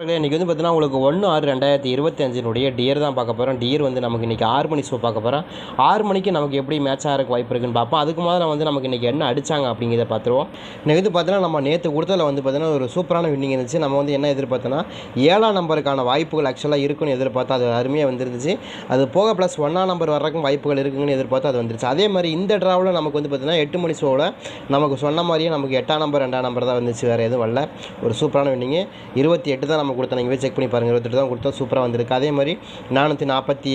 இன்றைக்கி வந்து பார்த்தீங்கன்னா உங்களுக்கு ஒன்று ஆறு ரெண்டாயிரத்தி இருபத்தி அஞ்சினுடைய டியர் தான் பார்க்க போகிறோம் டியர் வந்து நமக்கு இன்றைக்கி ஆறு மணி ஷோ பார்க்க போகிறோம் ஆறு மணிக்கு நமக்கு எப்படி மேட்ச் ஆகிறக்கு வாய்ப்பு இருக்குன்னு பார்ப்போம். அதுக்கு முதல்ல வந்து நமக்கு இன்றைக்கி என்ன அடிச்சாங்க அப்படிங்கிறத பார்த்துருவோம். இன்றைக்கி வந்து பார்த்தீங்கன்னா நம்ம நேற்று கொடுத்ததில் வந்து பார்த்தீங்கன்னா ஒரு சூப்பரான வின்னிங் இருந்துச்சு. நம்ம வந்து என்ன எதிர்பார்த்தோன்னா ஏழாம் நம்பருக்கான வாய்ப்புகள் ஆக்சுவலாக இருக்குன்னு எதிர்பார்த்தா அது அருமையாக வந்துருந்துச்சு. அது போக ப்ளஸ் ஒன்றாம் நம்பர் வர்றக்கும் வாய்ப்புகள் இருக்குங்கன்னு எதிர்பார்த்து அது வந்துருச்சு. அதே மாதிரி இந்த ட்ராவில் நமக்கு வந்து பார்த்தீங்கன்னா எட்டு மணி ஷோவில் நமக்கு சொன்ன மாதிரியே நமக்கு எட்டாம் நம்பர் ரெண்டாம் நம்பர் தான் வந்துச்சு. வேறு எதுவும் வரல. ஒரு சூப்பரான வின்னிங்கு இருபத்தி எட்டு தான் நம்ம கொடுத்தோம் நீங்கள் செக் பண்ணி பாருங்கள் இருபத்தெட்டு தான் கொடுத்தோம். சூப்பராக வந்திருக்கு. அதே மாதிரி நானூற்றி நாற்பத்தி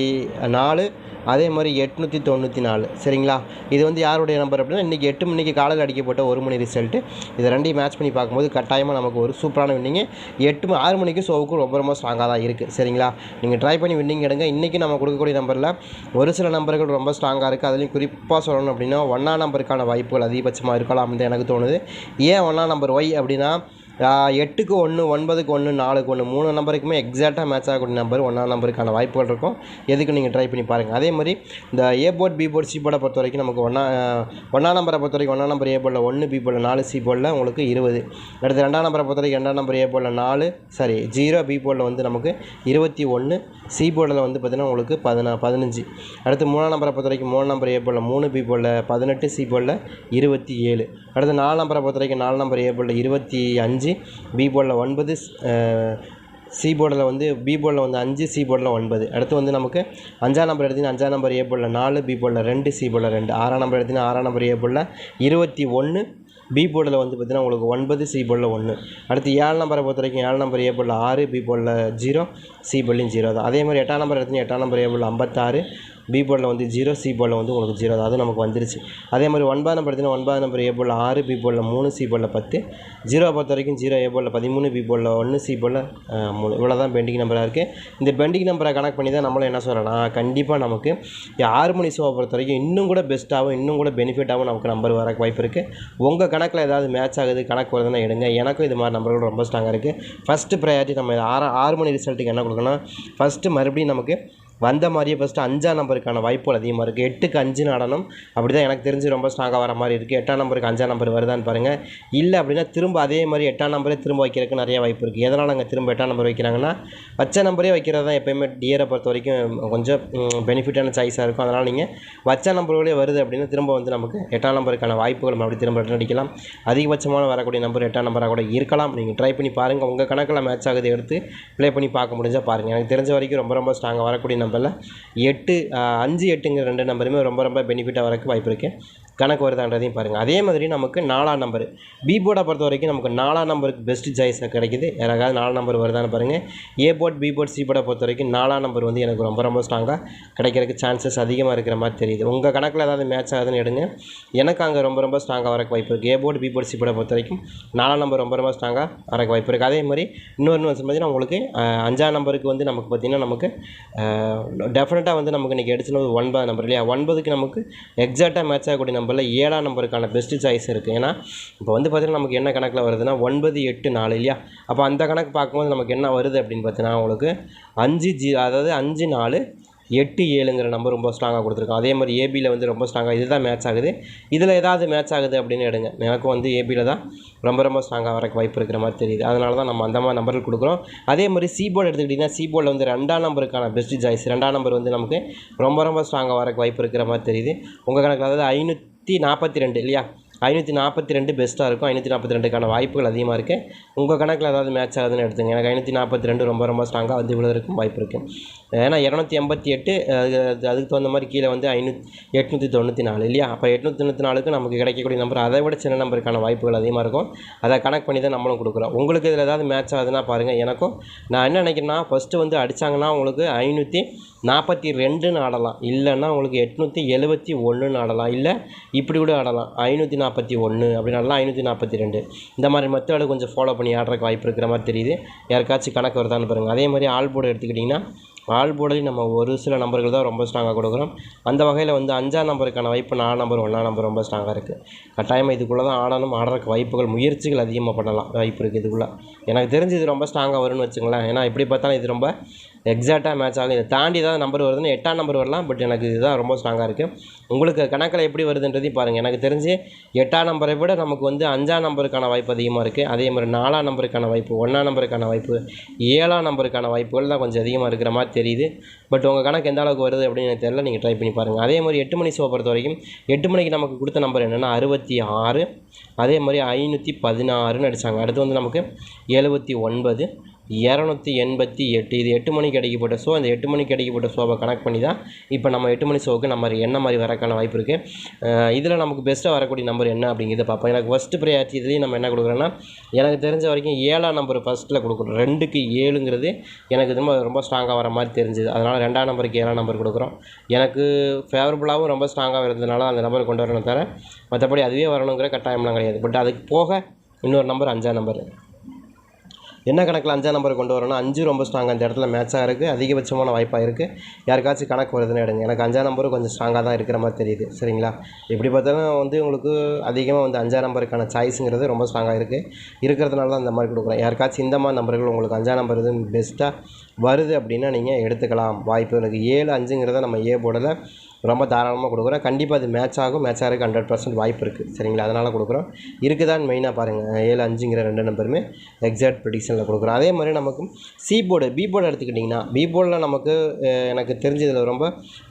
நாலு அதே மாதிரி எட்நூற்றி தொண்ணூற்றி நாலு. சரிங்களா? இது வந்து யாருடைய நம்பர் அப்படின்னா இன்றைக்கி எட்டு மணிக்கு காலையில் அடிக்கப்பட்ட ஒரு மணி ரிசல்ட்டு இதை ரெண்டையும் மேட்ச் பண்ணி பார்க்கும்போது கட்டாயமாக நமக்கு ஒரு சூப்பரான வின்னிங்கு எட்டு ஆறு மணிக்கு ஷோவுக்கும் ரொம்ப ரொம்ப ஸ்ட்ராங்காக தான் இருக்குது சரிங்களா? நீங்கள் ட்ரை பண்ணி வின்னிங் எடுங்க. இன்றைக்கி நம்ம கொடுக்கக்கூடிய நம்பரில் ஒரு சில நம்பர்கள் ரொம்ப ஸ்ட்ராங்காக இருக்குது அதுலேயும் குறிப்பாக சொல்லணும் அப்படின்னா ஒன்றா நம்பருக்கான வாய்ப்புகள் அதிகபட்சமாக இருக்கலாம் அப்படின்னு எனக்கு தோணுது. ஏன் ஒன்றா நம்பர் ஒய் அப்படின்னா எட்டுக்கு ஒன்று ஒன்பதுக்கு ஒன்று நாலுக்கு ஒன்று மூணு நம்பருக்குமே எக்ஸாக்டாக மேட்ச் ஆகக்கூடிய நம்பர் ஒன்றாம் நம்பருக்கான வாய்ப்புகள் இருக்கும். எதுக்கு நீங்கள் ட்ரை பண்ணி பாருங்கள் அதே மாதிரி இந்த A board B board C போர்டை பொறுத்த வரைக்கும் நமக்கு ஒன்றா ஒன்றாம் நம்பரை பொறுத்த வரைக்கும் ஒன்றாம் நம்பர் ஏ போர்டில் ஒன்று பி போர்டில் நாலு சி போர்டில் உங்களுக்கு இருபது. அடுத்து ரெண்டாம் நம்பரை பொறுத்த வரைக்கும் ரெண்டாம் நம்பர் ஏ போர்டில் நாலு சாரி ஜீரோ பி போர்டில் வந்து நமக்கு இருபத்தி ஒன்று சி போர்டில் வந்து பார்த்திங்கன்னா உங்களுக்கு பதினா பதினஞ்சு. அடுத்து மூணாம் நம்பரை பொறுத்த வரைக்கும் மூணு நம்பர் ஏ போர்டில் மூணு பி போர்டில் பதினெட்டு சி போர்டில் இருபத்தி ஏழு. அடுத்து நாலு நம்பரை பொறுத்த வரைக்கும் நாலு நம்பர் ஏ போர்டில் இருபத்தி அஞ்சு பி போர்டில் ஒன்பது சி போர்டில் வந்து பி போர்டில் வந்து அஞ்சு சி போர்டில் ஒன்பது அடுத்து வந்து நமக்கு அஞ்சாம் நம்பர் எடுத்தீங்கன்னா அஞ்சாம் நம்பர் ஏ போர்டில் நாலு பி போர்டில் ரெண்டு சி போர்டில் ரெண்டு ஆறாம் நம்பர் எடுத்தீங்கன்னா ஆறாம் நம்பர் ஏ போர்டில் இருபத்தி ஒன்று பி போர்டில் வந்து பார்த்தீங்கன்னா உங்களுக்கு ஒன்பது சி போர்டில் ஒன்று அடுத்து ஏழு நம்பரை பொறுத்த வரைக்கும் ஏழு நம்பர் ஏ போர்டில் ஆறு பி போர்டில் ஜீரோ சி போர்டிலையும் ஜீரோ தான் அதே மாதிரி எட்டாம் நம்பர் எடுத்தீங்கன்னா எட்டாம் நம்பர் ஏ போர்டில் ஐம்பத்தாறு பி போர்டில் வந்து ஜீரோ சி போர்டில் வந்து உங்களுக்கு ஜீரோ தான். அது நமக்கு வந்துருச்சு. அதே மாதிரி ஒன்பதாம் நம்பர் எடுத்தீங்கன்னா ஒன்பதாம் நம்பர் ஏ போர்டில் ஆறு பி போர்டில் மூணு சி போர்டில் பத்து. ஜீரோ பொறுத்த வரைக்கும் ஜீரோ ஏ போர்டில் பதிமூணு பி போர்டில் ஒன்று சி போர்டில் மூணு. இவ்வளோ தான் பெண்டிங் நம்பராக இருக்குது இந்த பெண்டிங் நம்பரை கனெக்ட் பண்ணி தான் நம்மளும் என்ன சொல்கிறோன்னா கண்டிப்பாக நமக்கு ஆறு மணி ஷோவை பொறுத்த வரைக்கும் இன்னும் கூட பெஸ்ட்டாகவும் இன்னும் கூட பெனிஃபிட்டாகவும் நமக்கு நம்பர் வர வாய்ப்பு இருக்குது உங்கள் கணக்கில் ஏதாவது மேட்ச் ஆகுது கணக்கு வருதுன்னா எடுங்க. எனக்கும் இது மாதிரி நம்பர்கள் ரொம்ப ஸ்ட்ராங்காக இருக்குது ஃபஸ்ட்டு ப்ரையாரிட்டி நம்ம ஆறு ஆறு மணி ரிசல்ட்டுக்கு என்ன கொடுக்கணும்? ஃபஸ்ட்டு மறுபடியும் நமக்கு வந்த மாதிரியே ஃபஸ்ட்டு அஞ்சாம் நம்பருக்கான வாய்ப்புகள் அதிகமாக இருக்குது எட்டுக்கு அஞ்சு நடனம் அப்படி தான் எனக்கு தெரிஞ்சு ரொம்ப ஸ்ட்ராங்காக வர மாதிரி இருக்குது எட்டாம் நம்பருக்கு அஞ்சாம் நம்பர் வருதான்னு பாருங்கள் இல்லை அப்படின்னா திரும்ப அதே மாதிரி எட்டாம் நம்பரே திரும்ப வைக்கிறதுக்கு நிறைய வாய்ப்பு இருக்குது எதனால் அங்கே திரும்ப எட்டாம் நம்பர் வைக்கிறாங்கன்னா வச்ச நம்பரே வைக்கிறது தான் எப்போயுமே டியரை பொறுத்த வரைக்கும் கொஞ்சம் பெனிஃபிட்டான சாய்ஸாக இருக்கும். அதனால் நீங்கள் வச்ச நம்பர்களே வருது அப்படின்னா திரும்ப வந்து நமக்கு எட்டாம் நம்பருக்கான வாய்ப்புகள் அப்படி திரும்ப return அடிக்கலாம். அதிகபட்சமான வரக்கூடிய நம்பர் எட்டாம் நம்பராக கூட இருக்கலாம். நீங்கள் ட்ரை பண்ணி பாருங்கள் உங்கள் கணக்கில் மேட்ச் ஆகுது எடுத்து ப்ளே பண்ணி பார்க்க முடிஞ்சால் பாருங்கள் எனக்கு தெரிஞ்ச வரைக்கும் ரொம்ப ரொம்ப ஸ்ட்ராங்காக வரக்கூடிய நம்பரில். எட்டு அஞ்சு எட்டுங்கிற ரெண்டு நம்பருமே ரொம்ப ரொம்ப பெனிஃபிட்டாக வரக்கு வாய்ப்பு இருக்குது கணக்கு வருதான்றதையும் பாருங்கள் அதே மாதிரி நமக்கு நாலாம் நம்பர் பி போர்டை பொறுத்த வரைக்கும் நமக்கு நாலாம் நம்பருக்கு பெஸ்ட் சாய்ஸாக கிடைக்குது. யாராவது நாலாம் நம்பர் வருதான்னு பாருங்கள் A board B board C போர்டை பொறுத்த வரைக்கும் நாலாம் நம்பர் வந்து எனக்கு ரொம்ப ரொம்ப ஸ்ட்ராங்காக கிடைக்கிறதுக்கு சான்சஸ் அதிகமாக இருக்கிற மாதிரி தெரியுது. உங்கள் கணக்கில் ஏதாவது மேட்ச் ஆகுதுன்னு எடுங்க. எனக்கு அங்கே ரொம்ப ரொம்ப ஸ்ட்ராங்காக வரக்கு வாய்ப்பு இருக்குது A board B board C போர்டை பொறுத்த வரைக்கும் நாலாம் நம்பர் ரொம்ப ரொம்ப ஸ்ட்ராங்காக வரக்கு வாய்ப்பு இருக்குது அதே மாதிரி இன்னொன்று வந்து பார்த்தீங்கன்னா உங்களுக்கு அஞ்சாம் நம்பருக்கு வந்து நமக்கு பார்த்திங்கன்னா நமக்கு டெஃபினட்டாக வந்து நமக்கு இன்றைக்கி அடிச்சுனது ஒன்பது நம்பர் இல்லையா? ஒன்பதுக்கு நமக்கு எக்ஸாக்டாக மேட்ச் ஆகக்கூடிய நம்பரில் ஏழாம் நம்பருக்கான பெஸ்ட்டு சாய்ஸ் இருக்குது ஏன்னா இப்போ வந்து பார்த்திங்கன்னா நமக்கு என்ன கணக்கில் வருதுன்னா ஒன்பது எட்டு நாலு இல்லையா? அப்போ அந்த கணக்கு பார்க்கும்போது நமக்கு என்ன வருது அப்படின்னு பார்த்தீங்கன்னா உங்களுக்கு அஞ்சு ஜி அதாவது அஞ்சு நாலு எட்டு ஏழுங்கிற நம்பர் ரொம்ப ஸ்ட்ராங்காக கொடுத்துருக்கோம் அதே மாதிரி ஏபியில் வந்து ரொம்ப ஸ்ட்ராங்காக இது தான் மேட்ச் ஆகுது. இதில் ஏதாவது மேட்ச் ஆகுது அப்படின்னு எடுங்க. எனக்கும் வந்து ஏபியில் தான் ரொம்ப ரொம்ப ஸ்ட்ராங்காக வரக்கு வாய்ப்பு இருக்கிற மாதிரி தெரியுது. அதனால தான் நம்ம அந்த மாதிரி நம்பர்கள் கொடுக்குறோம். அதே மாதிரி சி போர்டு எடுத்துக்கிட்டிங்கன்னா சி போர்டில் வந்து ரெண்டாம் நம்பருக்கான பெஸ்ட் சாய்ஸ் ரெண்டாம் நம்பர் வந்து நமக்கு ரொம்ப ரொம்ப ஸ்ட்ராங்காக வரக்கு வாய்ப்பு இருக்கிற மாதிரி தெரியுது. உங்கள் கணக்கில் அதாவது ஐநூற்றி நாற்பத்தி ரெண்டு இல்லையா? ஐநூற்றி நாற்பத்தி ரெண்டு பெஸ்ட்டாக இருக்கும். ஐநூற்றி நாற்பத்தி ரெண்டுக்கான வாய்ப்புகள் அதிகமாக இருக்குது உங்கள் கணக்கில் ஏதாவது மேட்ச் ஆகுதுன்னு எடுத்துங்க எனக்கு ஐநூற்றி நாற்பத்தி ரெண்டு ரொம்ப ரொம்ப ஸ்ட்ராங்காக வந்து விழுவதற்கும் வாய்ப்பு இருக்குது ஏன்னா இரநூத்தி எண்பத்தி எட்டு அது அது- அதுக்கு தகுந்த மாதிரி கீழே வந்து ஐநூற்றி எட்நூற்றி தொண்ணூற்றி நாலு இல்லையா? அப்போ எட்நூற்றி தொண்ணூற்றி நாலுக்கு நமக்கு கிடைக்கக்கூடிய நம்பர் அதை விட சின்ன நம்பருக்கான வாய்ப்புகள் அதிகமாக இருக்கும். அதை கனெக்ட் பண்ணி தான் நம்மளும் கொடுக்குறோம். உங்களுக்கு இதில் ஏதாவது மேட்ச் ஆகுதுன்னா பாருங்கள் எனக்கும் நான் என்ன நினைக்கிறேன்னா ஃபஸ்ட்டு வந்து அடித்தாங்கன்னா உங்களுக்கு ஐநூற்றி நாற்பத்தி ரெண்டுன்னு ஆடலாம் இல்லைன்னா உங்களுக்கு எட்நூற்றி எழுபத்தி ஒன்றுன்னு ஆடலாம் இல்லை இப்படி கூட ஆடலாம். ஐநூற்றி நாற்பத்தி ஒன்று அப்படின்னு ஆடலாம் ஐநூற்றி நாற்பத்தி ரெண்டு. இந்த மாதிரி மெத்தேடு கொஞ்சம் ஃபாலோ பண்ணி ஆடுறதுக்கு வாய்ப்பு இருக்கிற மாதிரி தெரியுது. யாருக்காச்சும் கணக்கு வருதான்னு பாருங்கள் அதே மாதிரி ஆல் போர்டு எடுத்துக்கிட்டிங்கன்னா ஆல் போர்டுலையும் நம்ம ஒரு சில நம்பர்கள் தான் ரொம்ப ஸ்ட்ராங்காக கொடுக்குறோம். அந்த வகையில் வந்து அஞ்சாம் நம்பருக்கான வாய்ப்பு நாலு நம்பர் ஒன்றாம் நம்பர் ரொம்ப ஸ்ட்ராங்காக இருக்குது கட்டாயமாக இதுக்குள்ளே தான் ஆடணும். ஆடுறதுக்கு வாய்ப்புகள் முயற்சிகள் அதிகமாக பண்ணலாம். வாய்ப்பு இருக்குது இதுக்குள்ளே. எனக்கு தெரிஞ்சு இது ரொம்ப ஸ்ட்ராங்காக வரும்னு வச்சுங்களேன். ஏன்னா எப்படி பார்த்தாலும் இது ரொம்ப எக்ஸாக்டாக மேட்ச் ஆகும் இதை தாண்டி ஏதாவது நம்பர் வருதுன்னு எட்டாம் நம்பர் வரலாம். பட் எனக்கு இதுதான் ரொம்ப ஸ்ட்ராங்காக இருக்குது உங்களுக்கு கணக்கில் எப்படி வருதுன்றதையும் பாருங்கள் எனக்கு தெரிஞ்சு எட்டாம் நம்பரை விட நமக்கு வந்து அஞ்சாம் நம்பருக்கான வாய்ப்பு அதிகமாக இருக்குது அதே மாதிரி நாலாம் நம்பருக்கான வாய்ப்பு ஒன்றாம் நம்பருக்கான வாய்ப்பு ஏழாம் நம்பருக்கான வாய்ப்புகள் தான் கொஞ்சம் அதிகமாக இருக்கிற மாதிரி தெரியுது. பட் உங்கள் கணக்கு எந்த அளவுக்கு வருது அப்படின்னு எனக்கு தெரியல. நீங்கள் ட்ரை பண்ணி பாருங்கள் அதே மாதிரி எட்டு மணி ஷோ பொறுத்த வரைக்கும் எட்டு மணிக்கு நமக்கு கொடுத்த நம்பர் என்னென்னா அறுபத்தி ஆறு. அதே மாதிரி ஐநூற்றி பதினாறுன்னு அடித்தாங்க அடுத்து வந்து நமக்கு எழுபத்தி ஒன்பது. இரநூத்தி எண்பத்தி எட்டு. இது எட்டு மணிக்கு அடிக்கப்பட்ட ஷோ அந்த எட்டு மணிக்கு அடிக்கப்பட்ட ஷோவை கனெக்ட் பண்ணி தான் இப்போ நம்ம எட்டு மணி ஷோவுக்கு நம்ம என்ன மாதிரி வரக்கான வாய்ப்பு இருக்குது இதில் நமக்கு பெஸ்ட்டாக வரக்கூடிய நம்பர் என்ன அப்படிங்கிறத பார்ப்போம். எனக்கு ஃபஸ்ட்டு ப்ரையாரிட்டி இதுலேயும் நம்ம என்ன கொடுக்குறோன்னா எனக்கு தெரிஞ்ச வரைக்கும் ஏழாம் நம்பர் ஃபஸ்ட்டில் கொடுக்குறோம் ரெண்டுக்கு ஏழுங்கிறது எனக்கு ரொம்ப ரொம்ப ஸ்ட்ராங்காக வர மாதிரி தெரிஞ்சுது. அதனால் ரெண்டாம் நம்பருக்கு ஏழாம் நம்பர் கொடுக்குறோம். எனக்கு ஃபேவரபுளாகவும் ரொம்ப ஸ்ட்ராங்காக இருந்ததுனால அந்த நம்பர் கொண்டு வரணும் தவிர மற்றபடி அதுவே வரணுங்கிற கட்டாயம்லாம் கிடையாது. பட் அதுக்கு போக இன்னொரு நம்பர் அஞ்சாம் நம்பர் என்ன கணக்கில் அஞ்சாம் நம்பர் கொண்டு வரணும் அஞ்சு ரொம்ப ஸ்ட்ராங்காக அந்த இடத்துல மேட்சாக இருக்குது அதிகபட்சமான வாய்ப்பாக இருக்குது யாருக்காச்சும் கணக்கு வருதுன்னு எடுங்க. எனக்கு அஞ்சாம் நம்பரும் கொஞ்சம் ஸ்ட்ராங்காக தான் இருக்கிற மாதிரி தெரியுது. சரிங்களா? எப்படி பார்த்தாலும் வந்து உங்களுக்கு அதிகமாக வந்து அஞ்சாம் நம்பருக்கான சாய்ஸுங்கிறது ரொம்ப ஸ்ட்ராங்காக இருக்குது இருக்கிறதுனால தான் இந்த மாதிரி கொடுக்குறேன் யாருக்காச்சும் இந்த மாதிரி நம்பர்கள் உங்களுக்கு அஞ்சாம் நம்பர் இது பெஸ்ட்டாக வருது அப்படின்னா நீங்கள் எடுத்துக்கலாம். வாய்ப்பு எனக்கு ஏழு அஞ்சுங்கிறத நம்ம ஏ போர்டில் ரொம்ப தாராளமாக கொடுக்குறோம். கண்டிப்பாக அது மேட்ச் ஆகும். மேட்ச் ஆகிறதுக்கு ஹண்ட்ரட் பர்சன்ட் வாய்ப்பு இருக்குது சரிங்களா? அதனால் கொடுக்குறோம். இருக்குதான்னு மெயினாக பாருங்கள் ஏழு அஞ்சுங்கிற ரெண்டு நம்பருமே எக்ஸாக்ட் ப்ரிடிக்ஷனில் கொடுக்குறோம். அதே மாதிரி நமக்கு சி போர்டு பி போர்டு எடுத்துக்கிட்டிங்கன்னா பி போர்டில் நமக்கு எனக்கு தெரிஞ்சதில் ரொம்ப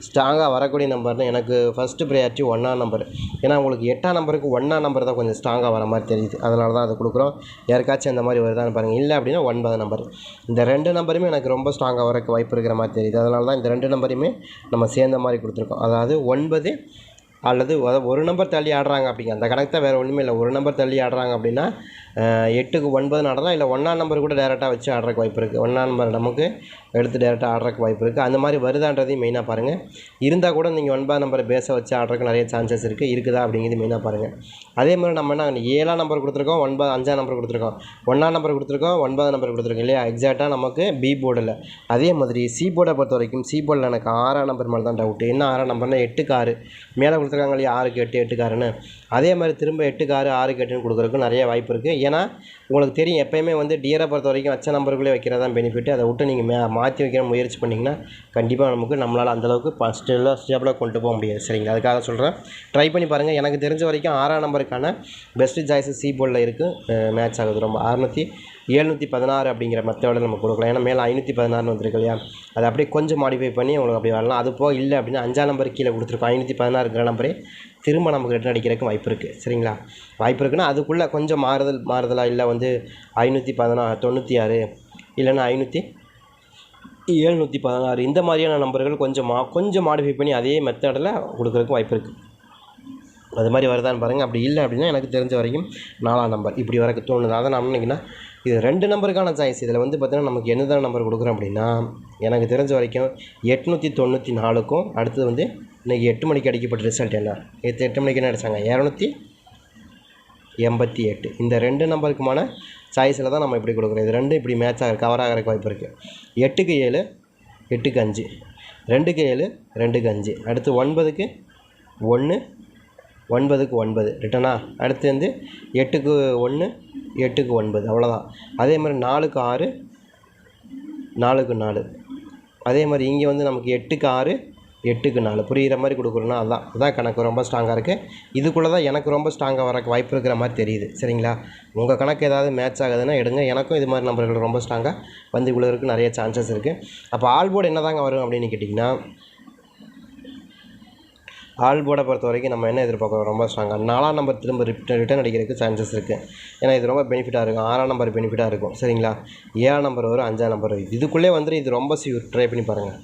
ஸ்ட்ராங்காக வரக்கூடிய நம்பர்னு எனக்கு ஃபஸ்ட்டு ப்ரையாரிட்டி ஒன்றாம் நம்பர் ஏன்னா உங்களுக்கு எட்டாம் நம்பருக்கு ஒன்றாம் நம்பர் தான் கொஞ்சம் ஸ்ட்ராங்காக வர மாதிரி தெரியுது. அதனால தான் அதை கொடுக்குறோம். யாருக்காச்சும் அந்த மாதிரி வருதான்னு பாருங்கள் இல்லை அப்படின்னா ஒன்பது நம்பர் இந்த ரெண்டு நம்பருமே எனக்கு ரொம்ப ஸ்ட்ராங்காக வரக்கு வாய்ப்பு இருக்கிற மாதிரி தெரியுது. அதனால தான் இந்த ரெண்டு நம்பரையுமே நம்ம சேர்ந்த மாதிரி கொடுத்துருக்கோம். அதாவது ஒன்பது அல்லது ஒரு நம்பர் தள்ளி ஆடுறாங்க அப்படிங்க. அந்த கணக்கு தான் வேறு ஒன்றுமே இல்லை. ஒரு நம்பர் தள்ளி ஆடுறாங்க அப்படின்னா எட்டுக்கு ஒன்பது ஆடலாம் இல்லை ஒன்றாம் நம்பர் கூட டேரெக்டாக வச்சு ஆடுறக்கு வாய்ப்பு இருக்குது ஒன்றாம் நம்பர் நமக்கு எடுத்து டேரெக்டாக ஆடுறக்கு வாய்ப்பு இருக்குது அந்த மாதிரி வருதான்றதையும் மெயினாக பாருங்கள் இருந்தால் கூட நீங்கள் ஒன்பதாம் நம்பர் பேஸை வச்சு ஆடுறதுக்கு நிறைய சான்சஸ் இருக்குது இருக்குதா அப்படிங்கிறது மெயினாக பாருங்கள் அதே மாதிரி நம்ம என்ன ஏழாம் நம்பர் கொடுத்துருக்கோம் ஒன்பது அஞ்சாம் நம்பர் கொடுத்துருக்கோம். ஒன்றாம் நம்பர் கொடுத்துருக்கோம் ஒன்பதாம் நம்பர் கொடுத்துருக்கோம் இல்லையா? எக்ஸாக்டாக நமக்கு பி போர்டில் அதே மாதிரி சி போர்டை பொறுத்த வரைக்கும் சி போர்டில் எனக்கு ஆறாம் நம்பர் மேலே தான் டவுட்டு என்ன ஆறாம் நம்பர்னா எட்டுக்கு ஆறு. மேலே கொடுத்துருக்காங்க இல்லையா? ஆறுக்கு எட்டு எட்டுக்காருன்னு. அதே மாதிரி திரும்ப எட்டுக்கு ஆறு ஆறுக்கு எட்டுன்னு கொடுக்குறதுக்கு நிறைய வாய்ப்பு இருக்குது ஏன்னா உங்களுக்கு தெரியும் எப்பயுமே வந்து டியரை பொறுத்த வரைக்கும் வச்ச நம்பருக்குள்ளே வைக்கிறது தான் பெனிஃபிட் அதை விட்டு நீங்கள் மே மாற்றி வைக்கிற முயற்சி பண்ணிங்கன்னா கண்டிப்பாக நமக்கு நம்மளால் அந்தளவுக்கு ஃபஸ்ட்டில் ஸ்டேப்பில் கொண்டு போக முடியாது. சரிங்களா? அதுக்காக சொல்கிறேன் ட்ரை பண்ணி பாருங்கள் எனக்கு தெரிஞ்ச வரைக்கும் ஆறாம் நம்பருக்கான பெஸ்ட்டு சாய்ஸு சி போர்டில் இருக்குது மேட்ச் ஆகுது. ரொம்ப அறுநூற்றி எழுநூற்றி பதினாறு அப்படிங்கிற மெத்தடில் நம்ம கொடுக்கலாம். ஏன்னா மேலே ஐநூற்றி பதினாறுனு வந்திருக்கு இல்லையா? அதை அப்படியே கொஞ்சம் மாடிஃபை பண்ணி உங்களுக்கு அப்படி வரலாம். அது போக இல்லை அப்படின்னா அஞ்சாம் நம்பர் கீழே கொடுத்துருக்கோம். ஐநூற்றி பதினாறுங்கிற நம்பரே திரும்ப நமக்கு ரிட்டன் அடிக்கிறதுக்கு வாய்ப்பு இருக்குது சரிங்களா? வாய்ப்பு இருக்குன்னா அதுக்குள்ளே கொஞ்சம் மாறுதல் மாறுதலாக இல்லை வந்து ஐநூற்றி பதினா தொண்ணூற்றி ஆறு இல்லைன்னா ஐநூற்றி ஏழ்நூற்றி பதினாறு இந்த மாதிரியான நம்பர்கள் கொஞ்சம் மா கொஞ்சம் மாடிஃபை பண்ணி அதே மெத்தடில் கொடுக்குறதுக்கு வாய்ப்பு இருக்குது அது மாதிரி வருதான்னு பாருங்கள் அப்படி இல்லை அப்படின்னா எனக்கு தெரிஞ்ச வரைக்கும் நாலாம் நம்பர் இப்படி வரக்கு தோணுது. அதை நான் நினைக்கிறேன்னா இது ரெண்டு நம்பருக்கான சாய்ஸ் இதில் வந்து பார்த்திங்கன்னா நமக்கு என்னதான் நம்பர் கொடுக்குறோம் அப்படின்னா எனக்கு தெரிஞ்ச வரைக்கும் எட்நூற்றி தொண்ணூற்றி நாலுக்கும் அடுத்தது வந்து இன்றைக்கி எட்டு மணிக்கு அடிக்கப்பட்ட ரிசல்ட் என்ன? எட்டு எட்டு மணிக்கு என்ன அடித்தாங்க இரநூத்தி எண்பத்தி எட்டு. இந்த ரெண்டு நம்பருக்குமான சாய்ஸில் தான் நம்ம இப்படி கொடுக்குறோம். இது ரெண்டும் இப்படி மேட்ச் ஆகிற கவர் ஆகிறக்கு வாய்ப்பு இருக்குது எட்டுக்கு ஏழு எட்டுக்கு அஞ்சு. ரெண்டுக்கு ஏழு ரெண்டுக்கு அஞ்சு. அடுத்து ஒன்பதுக்கு ஒன்று ஒன்பதுக்கு ஒன்பது. ரிட்டனா அடுத்து வந்து எட்டுக்கு ஒன்று எட்டுக்கு ஒன்பது. அவ்வளோதான் அதே மாதிரி நாலுக்கு ஆறு நாலுக்கு நாலு. அதே மாதிரி இங்கே வந்து நமக்கு எட்டுக்கு ஆறு எட்டுக்கு நாலு. புரிகிற மாதிரி கொடுக்குறோன்னா அதான். அதான் கணக்கு. ரொம்ப ஸ்ட்ராங்காக இருக்குது இதுக்குள்ளே தான் எனக்கு ரொம்ப ஸ்ட்ராங்காக வர வாய்ப்பு இருக்கிற மாதிரி தெரியுது. சரிங்களா? உங்கள் கணக்கு ஏதாவது மேட்ச் ஆகுதுன்னா எடுங்க. எனக்கும் இது மாதிரி நம்பர்கள் ரொம்ப ஸ்ட்ராங்காக வந்து இவ்வளோ நிறைய சான்சஸ் இருக்குது அப்போ ஆல்போர்டு என்ன தாங்க வரும் அப்படின்னு கேட்டிங்கன்னா ஆல் போர்டை பொறுத்த வரைக்கும் நம்ம என்ன எதிர்பார்க்குறோம்? ரொம்ப ஸ்ட்ராங்காக நாலாம் நம்பர் திரும்ப ரிட்டன் ரிட்டன் அடிக்கிறதுக்கு சான்சஸ் இருக்குது ஏன்னா இது ரொம்ப பெனிஃபிட்டாக இருக்கும். ஆறாம் நம்பர் பெனிஃபிட்டாக இருக்கும். சரிங்களா? ஏழாம் நம்பர் வரும் அஞ்சாம் நம்பர் வரும். இதுக்குள்ளே வந்துட்டு இது ரொம்ப சியூர் ட்ரை பண்ணி பாருங்கள்